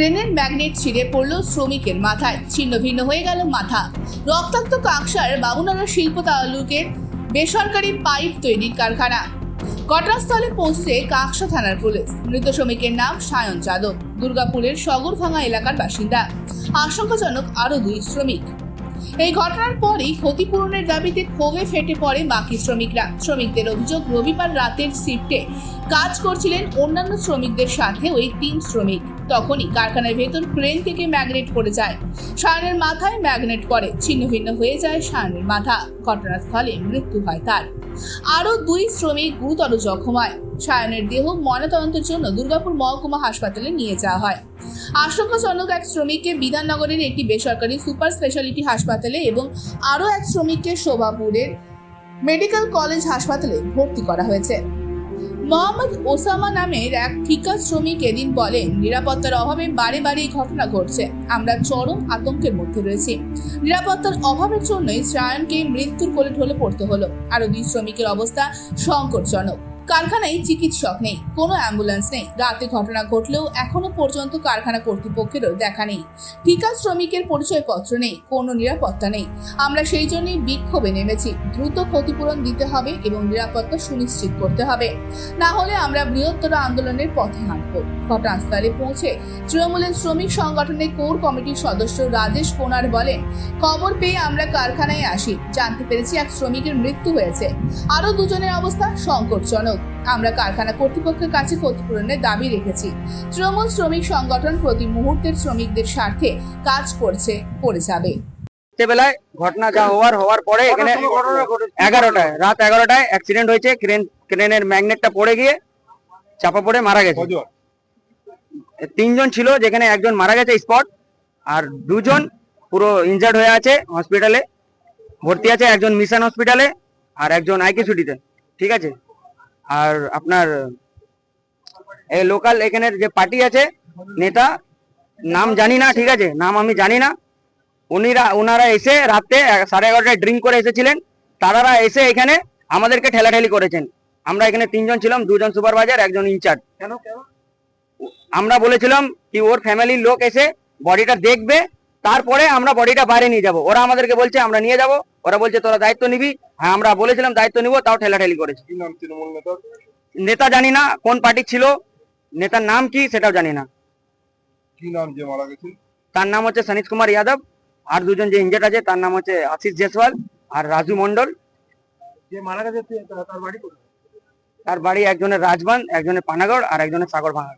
ক্রেনের magnet ছিঁড়ে পড়ল শ্রমিকের মাথায়। ছিন্ন ভিন্ন হয়ে গেল মাথা। রক্তাক্ত কাঁকসার বাবুনারা শিল্প তালুকের বেসরকারি পাইপ তৈরির কারখানা। ঘটনাস্থলে পৌঁছে কাকসা থানার পুলিশ। মৃত শ্রমিকের নাম সায়ন যাদব। দুর্গাপুরের সগরভাঙা এলাকার বাসিন্দা। আশঙ্কাজনক আরও দুই শ্রমিক। এই ঘটনার পরই ক্ষতিপূরণের দাবিতে ক্ষোভে ফেটে পড়ে বাকি শ্রমিকরা। শ্রমিকদের অভিযোগ রবিবার রাতের শিফটে কাজ করছিলেন অন্যান্য শ্রমিকদের সাথে ওই তিন শ্রমিক। তখনই কারখানার ভেতর ক্রেন থেকে ম্যাগনেট পড়ে যায়। সায়নের মাথায় ম্যাগনেট পড়ে, ছিন্ন ভিন্ন হয়ে যায় সায়নের মাথা। ঘটনাস্থলে মৃত্যু হয় তার। আরও দুই শ্রমিক গুরুতর জখম হয়। সায়নের দেহ ময়নাতদন্তের জন্য দুর্গাপুর মহকুমা হাসপাতালে নিয়ে যাওয়া হয়। আশঙ্কাজনক এক শ্রমিককে বিধাননগরের একটি বেসরকারি সুপার স্পেশালিটি হাসপাতালে এবং আরও এক শ্রমিককে শোভাপুরের মেডিকেল কলেজ হাসপাতালে ভর্তি করা হয়েছে। মোহাম্মদ ওসামা নামের এক ঠিকা শ্রমিক এদিন বলেন, নিরাপত্তার অভাবে বারে বারে এই ঘটনা ঘটছে। আমরা চরম আতঙ্কের মধ্যে রয়েছি। নিরাপত্তার অভাবের জন্যই শ্রায়ণকে মৃত্যুর কোলে ঢলে পড়তে হলো। আরও দুই শ্রমিকের অবস্থা সংকটজনক। কারখানায় চিকিৎসক নেই, কোনো অ্যাম্বুলেন্স নেই। রাতে ঘটনা ঘটলেও এখনও পর্যন্ত কারখানা কর্তৃপক্ষেরও দেখা নেই। ঠিকা শ্রমিকের পরিচয়পত্র নেই, কোনো নিরাপত্তা নেই। আমরা সেই জন্যই বিক্ষোভে নেমেছি। দ্রুত ক্ষতিপূরণ দিতে হবে এবং নিরাপত্তা সুনিশ্চিত করতে হবে। না হলে আমরা বৃহত্তর আন্দোলনের পথে হাঁটব। ঘটনাস্থলে পৌঁছে তৃণমূলের শ্রমিক সংগঠনের কোর কমিটির সদস্য রাজেশ কোনার বলেন, খবর পেয়ে আমরা কারখানায় আসি। জানতে পেরেছি এক শ্রমিকের মৃত্যু হয়েছে। আরও দুজনের অবস্থা সংকটজনক। আমরা কারখানা কর্তৃপক্ষের কাছে ক্ষতিপূরণের দাবি রেখেছি। তৃণমূল শ্রমিক সংগঠন প্রতি মুহূর্তের শ্রমিকদের স্বার্থে কাজ করছে করে যাবে। রাত্রেবেলায় ঘটনা যা হওয়ার হওয়ার পরে এখানে এগারোটায় রাত এগারোটায় অ্যাক্সিডেন্ট হয়েছে ক্রেন ক্রেনের ম্যাগনেটটা পড়ে গিয়ে চাপা পড়ে মারা গেছে। তিনজন ছিল যেখানে একজন মারা গেছে স্পট আর দুজন পুরো ইনজার্ড হয়ে আছে হসপিটালে ভর্তি আছে একজন মিশন হসপিটালে আর একজন আইকিসুটিতে ঠিক আছে? আর আপনার এই লোকাল এখানের যে পার্টি আছে নেতা নাম জানি না ঠিক আছে নাম আমি জানি না। উনিরা ওনারা এসে রাতে সাড়ে এগারোটায় ড্রিঙ্ক করে এসেছিলেন। তারারা এসে এখানে আমাদেরকে ঠেলাঠেলি করেছেন। আমরা এখানে তিনজন ছিলাম দুজন সুপারভাইজার একজন ইনচার্জ আমরা বলেছিলাম কি ওর ফ্যামিলির লোক এসে বডিটা দেখবে তারপরে আমরা বডিটা বাইরে নিয়ে যাব। ওরা আমাদেরকে বলছে আমরা নিয়ে যাব। ওরা বলছে তোরা দায়িত্ব নিবি। হ্যাঁ আমরা বলেছিলাম দায়িত্ব নিব তাও ঠেলাঠেলি করেছে। নেতা? জানি না কোন পার্টি ছিল নেতার নাম কি সেটাও জানি না। কি নাম যে মারা গেছে? তার নাম হচ্ছে সনীশ কুমার যাদব আর দুজন যে ইঞ্জেট আছে তার নাম হচ্ছে আশিস জেসওয়াল আর রাজু মন্ডল যে মারা গেছে তার বাড়ি তার বাড়ি একজনের রাজবান একজনের পানাগড় আর একজনের সাগর ভাঙা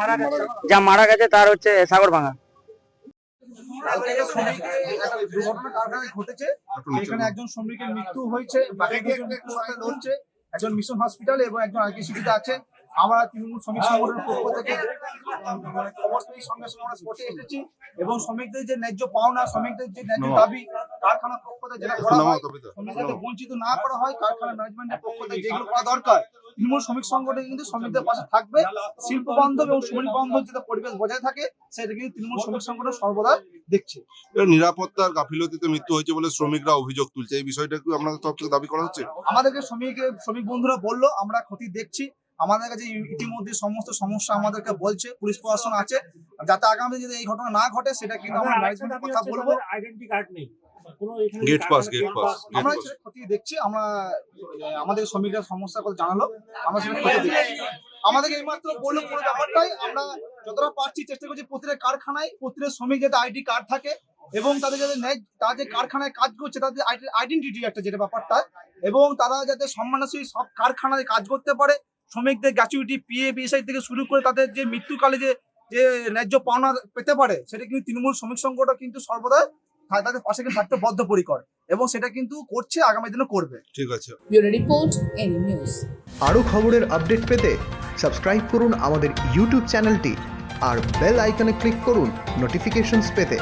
মারা গেছে যা মারা গেছে তার হচ্ছে সাগর ভাঙা কালকে শ্রমিকের দুর্ঘটনা কারখানায় ঘটেছে? এখানে একজন শ্রমিকের মৃত্যু হয়েছে বাকি একজন মিশন হসপিটাল এবং একজন আইকিসিটিতে আছে। আমরা তৃণমূল শ্রমিক সংগঠনের পক্ষ থেকে মানে খবর পেয়ে সঙ্গে সঙ্গে আমরা স্পটে এসেছি এবং শ্রমিকদের যে ন্যায্য পাওনা শ্রমিকদের যে ন্যায্য দাবি কারখানার পক্ষ থেকে যেটা করা হয় বঞ্চিত না করা হয় কারখানা ম্যানেজমেন্টের পক্ষ থেকে যেগুলো করা দরকার তৃণমূল শ্রমিক সংগঠন কিন্তু শ্রমিকদের পাশে থাকবে। শিল্প বান্ধব এবং শ্রমিক বান্ধব যাতে পরিবেশ বজায় থাকে সেটা কিন্তু তৃণমূল শ্রমিক সংগঠন সর্বদা দেখছে। নিরাপত্তার গাফিলতিতে মৃত্যু হয়েছে বলে শ্রমিকরা অভিযোগ তুলছে। এই বিষয়টা কি আপনাদের তরফ থেকে দাবি করা হচ্ছে? আমাদেরকে শ্রমিক শ্রমিক বন্ধুরা বলল আমরা ক্ষতি দেখছি। আমাদের কাছে ইতিমধ্যে সমস্ত সমস্যা আমাদেরকে বলছে পুলিশ প্রশাসন আছে। যাতে আগামী যদি এই ঘটনা না ঘটে সেটা কিন্তু আমরা ম্যানেজমেন্টের কথা বলব। আইডেন্টি কার্ড নেই। কোনো এখানে গেট পাস গেট পাস আমরা সেটা দেখছি আমরা আমাদের শ্রমিকরা সমস্যার কথা জানালো আমরা সেটা ক্ষতি দেখছি। আমাদেরকে এইমাত্র বলল পুরো ব্যাপারটাই আমরা যতটা পারছি চেষ্টা করছি প্রতিটা কারখানায় প্রতিটা শ্রমিক যাতে আইডি কার্ড থাকে এবং তাদের যাতে ন্যায় তারা যে কারখানায় কাজ করছে তাদের আইডেন্টিটি একটা যেটা ব্যাপারটা এবং তারা যাতে সম্মানের সহিত সব কারখানায় কাজ করতে পারে শ্রমিকদের গ্র্যাচুইটি পিএ বিএসআই থেকে শুরু করে তাদের যে মৃত্যুকালে যে যে ন্যায্য পাওনা পেতে পারে সেটা কিন্তু তৃণমূল শ্রমিক সংগঠন কিন্তু সর্বদা তাদের পাশে কিন্তু থাকতে বদ্ধপরিকর এবং সেটা কিন্তু করছে আগামী দিনে করবে। ঠিক আছে। Report any news. আরও খবরের আপডেট পেতে সাবস্ক্রাইব করুন আমাদের ইউটিউব চ্যানেলটি আর বেল আইকনে ক্লিক করুন নোটিফিকেশনস পেতে।